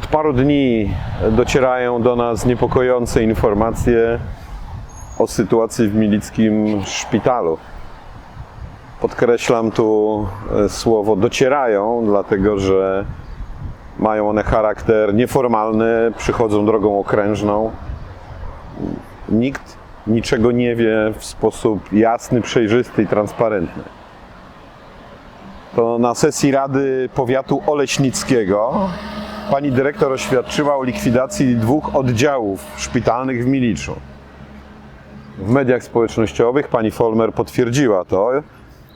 paru dni docierają do nas niepokojące informacje o sytuacji w milickim szpitalu. Podkreślam tu e, słowo docierają, dlatego że mają one charakter nieformalny, przychodzą drogą okrężną. Nikt niczego nie wie w sposób jasny, przejrzysty i transparentny. To na sesji Rady Powiatu Oleśnickiego pani dyrektor oświadczyła o likwidacji dwóch oddziałów szpitalnych w Miliczu. W mediach społecznościowych pani Folmer potwierdziła to.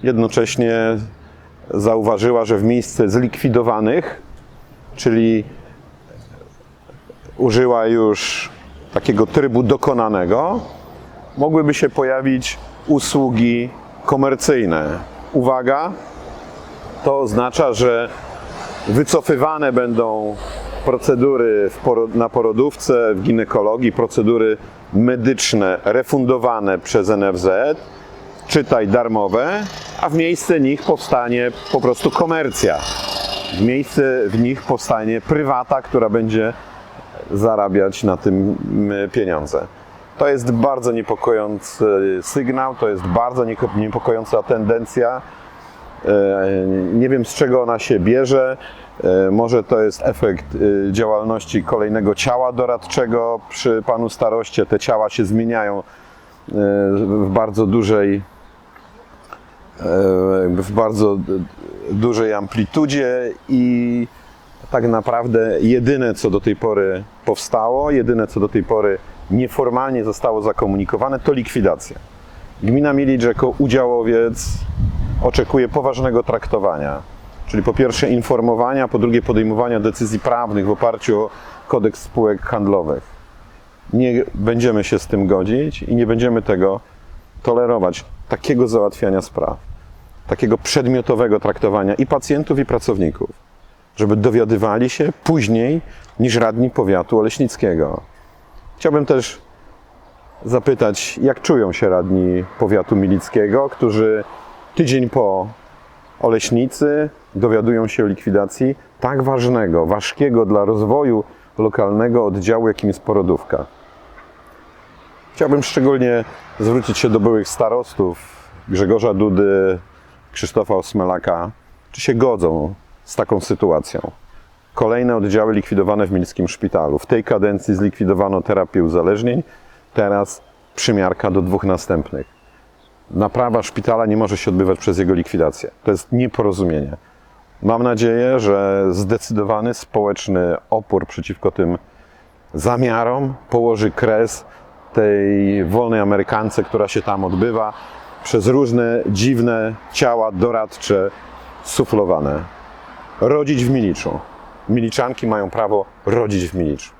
Jednocześnie zauważyła, że w miejsce zlikwidowanych, czyli użyła już takiego trybu dokonanego, mogłyby się pojawić usługi komercyjne. Uwaga, to oznacza, że wycofywane będą procedury na porodówce, w ginekologii, procedury medyczne refundowane przez NFZ, czytaj darmowe, a w miejsce nich powstanie po prostu komercja. W miejsce w nich powstanie prywata, która będzie zarabiać na tym mm, pieniądze. To jest bardzo niepokojący sygnał, to jest bardzo niepokojąca tendencja. E, Nie wiem z czego ona się bierze. E, Może to jest efekt e, działalności kolejnego ciała doradczego przy panu staroście. Te ciała się zmieniają w bardzo dużej w bardzo dużej amplitudzie i tak naprawdę jedyne co do tej pory powstało, jedyne co do tej pory nieformalnie zostało zakomunikowane to likwidacja. Gmina Milicz jako udziałowiec oczekuje poważnego traktowania, czyli po pierwsze informowania, po drugie podejmowania decyzji prawnych w oparciu o kodeks spółek handlowych. Nie będziemy się z tym godzić i nie będziemy tego tolerować, takiego załatwiania spraw, takiego przedmiotowego traktowania i pacjentów, i pracowników, żeby dowiadywali się później niż radni powiatu oleśnickiego. Chciałbym też zapytać, jak czują się radni powiatu milickiego, którzy tydzień po Oleśnicy dowiadują się o likwidacji tak ważnego, ważkiego dla rozwoju lokalnego oddziału, jakim jest porodówka. Chciałbym szczególnie zwrócić się do byłych starostów Grzegorza Dudy, Krzysztofa Osmelaka, czy się godzą z taką sytuacją. Kolejne oddziały likwidowane w Milskim Szpitalu. W tej kadencji zlikwidowano terapię uzależnień, teraz przymiarka do dwóch następnych. Naprawa szpitala nie może się odbywać przez jego likwidację. To jest nieporozumienie. Mam nadzieję, że zdecydowany społeczny opór przeciwko tym zamiarom położy kres tej wolnej Amerykance, która się tam odbywa przez różne dziwne ciała doradcze suflowane. Rodzić w Miliczu. Miliczanki mają prawo rodzić w Miliczu.